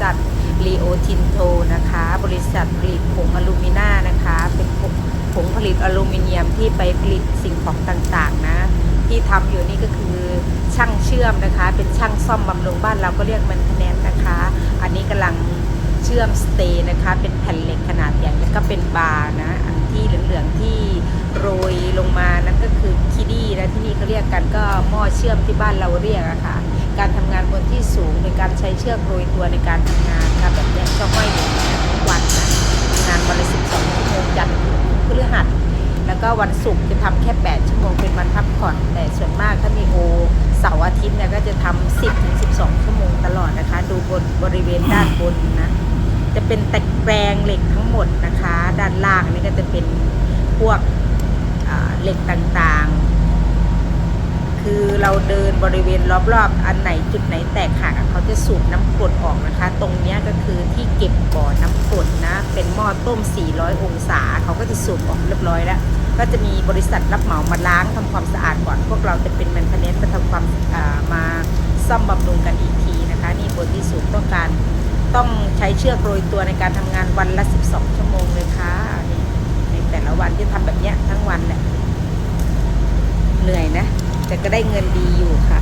ษัทลีโอทินโทนะคะ บริษัทผลิตผงอลูมิเน่านะคะ เป็นผงผลิตอลูมิเนียมที่ไปผลิตสิ่งของต่างๆนะ ที่ทำอยู่นี่ก็คือช่างเชื่อมนะคะ เป็นช่างซ่อมบำรุงบ้านเราก็เรียกมันแนนนะคะ อันนี้กำลังเชื่อมสเตย์นะคะ เป็นแผ่นเหล็กขนาดใหญ่แล้วก็เป็นบาร์นะอันที่เหลืองๆที่โรยลงมานั่นก็คือคิดี้นะที่นี่เขาเรียกกันก็หม้อเชื่อมที่บ้านเราเรียกอะคะ่ะการทำงานบนที่สูงโดยการ ชือกโรยตัวในการทำงานค่ะแบบนี้ยก็ห้อยอยู่อย่างเงี้ทุกวันนะงานวันละ12ชั่วโมงจันทร์พฤหัสแล้วก็วันศุกร์จะทำแค่ 8 ชั่วโมงเป็นวันพักผ่อน แต่ส่วนมากถ้ามีโอเสาร์อาทิตย์เนี่ยก็จะทำ10ถึง12 ชั่วโมงตลอดนะคะ ดูบนบริเวณด้านบนนะจะเป็นตะแกรงเหล็กทั้งหมดนะคะ ด้านล่างนี่ก็จะเป็นพวกเหล็กต่างๆ คือเราเดินบริเวณรอบๆ อันไหนจุดไหนแตกหักเขาจะสูบน้ำกรดออกนะคะ ตรงนี้ก็คือที่เก็บบ่อน้ำกรดนะ เป็นหม้อต้ม 400 องศา เขาก็จะสูบออกเรียบร้อยแล้ว ก็จะมีบริษัทรับเหมามาล้างทำความสะอาดก่อน พวกเราจะเป็นแมนเทนเนนมาทำความอ่ามาซ่อมบำรุงกันอีกทีนะคะ นี่บนที่สูงต้องการต้องใช้เชือกโรยตัวในการทำงานวันละ 12 ชั่วโมงเลยค่ะนี่ในแต่ละวันที่ทำแบบเนี้ยทั้งวันแหละเหนื่อยนะ แต่ก็ได้เงินดีอยู่ค่ะ